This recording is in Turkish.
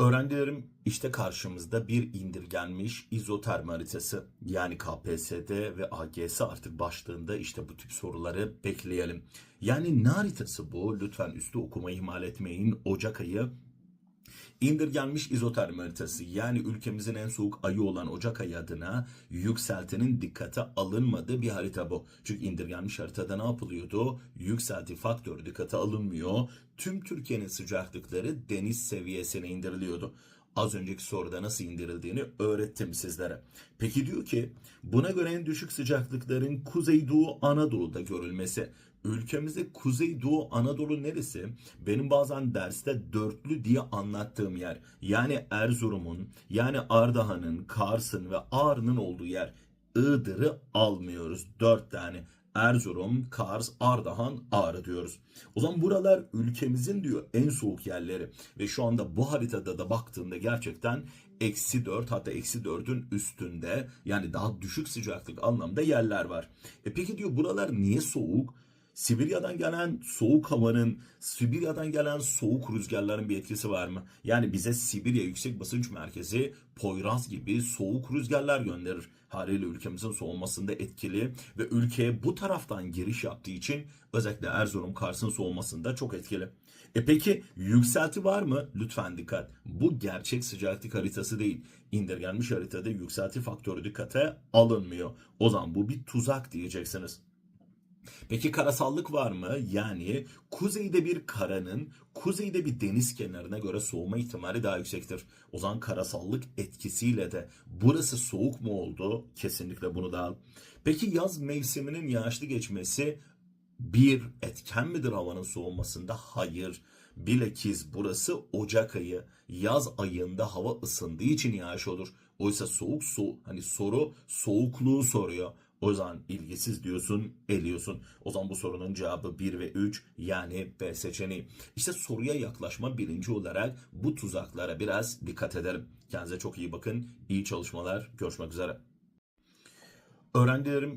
Öğrencilerim işte karşımızda bir indirgenmiş izoterm haritası yani KPSS ve AGS artık başlığında işte bu tip soruları bekleyelim. Yani ne haritası bu? Lütfen üstü okumayı ihmal etmeyin. Ocak ayı İndirgenmiş izoterm haritası yani ülkemizin en soğuk ayı olan Ocak ayı adına yükseltinin dikkate alınmadığı bir harita bu. Çünkü indirgenmiş haritada ne yapılıyordu? Yükselti faktörü dikkate alınmıyor. Tüm Türkiye'nin sıcaklıkları deniz seviyesine indiriliyordu. Az önceki soruda nasıl indirildiğini öğrettim sizlere. Peki diyor ki buna göre en düşük sıcaklıkların Kuzeydoğu Anadolu'da görülmesi. Ülkemizde Kuzeydoğu Anadolu neresi? Benim bazen derste dörtlü diye anlattığım yer. Yani Erzurum'un, yani Ardahan'ın, Kars'ın ve Ağrı'nın olduğu yer. Iğdır'ı almıyoruz. Dört tane. Erzurum, Kars, Ardahan, Ağrı diyoruz. O zaman buralar ülkemizin diyor en soğuk yerleri. Ve şu anda bu haritada da baktığında gerçekten eksi 4 hatta eksi 4'ün üstünde yani daha düşük sıcaklık anlamda yerler var. E peki diyor buralar niye soğuk? Sibirya'dan gelen soğuk havanın, Sibirya'dan gelen soğuk rüzgarların bir etkisi var mı? Yani bize Sibirya Yüksek Basınç Merkezi Poyraz gibi soğuk rüzgarlar gönderir. Haliyle ülkemizin soğumasında etkili ve ülkeye bu taraftan giriş yaptığı için özellikle Erzurum, Kars'ın soğumasında çok etkili. E peki yükselti var mı? Lütfen dikkat. Bu gerçek sıcaklık haritası değil. İndirgenmiş haritada yükselti faktörü dikkate alınmıyor. O zaman bu bir tuzak diyeceksiniz. Peki karasallık var mı? Yani kuzeyde bir karanın kuzeyde bir deniz kenarına göre soğuma ihtimali daha yüksektir. O zaman karasallık etkisiyle de burası soğuk mu oldu? Kesinlikle bunu da al. Peki yaz mevsiminin yağışlı geçmesi bir etken midir havanın soğumasında? Hayır. Bilakis burası Ocak ayı. Yaz ayında hava ısındığı için yağış olur. Oysa soğuk su hani soru soğukluğu soruyor. O zaman ilgisiz diyorsun, eliyorsun. O zaman bu sorunun cevabı 1 ve 3 yani B seçeneği. İşte soruya yaklaşma bilinci olarak bu tuzaklara biraz dikkat edelim. Kendinize çok iyi bakın. İyi çalışmalar. Görüşmek üzere. Öğrencilerim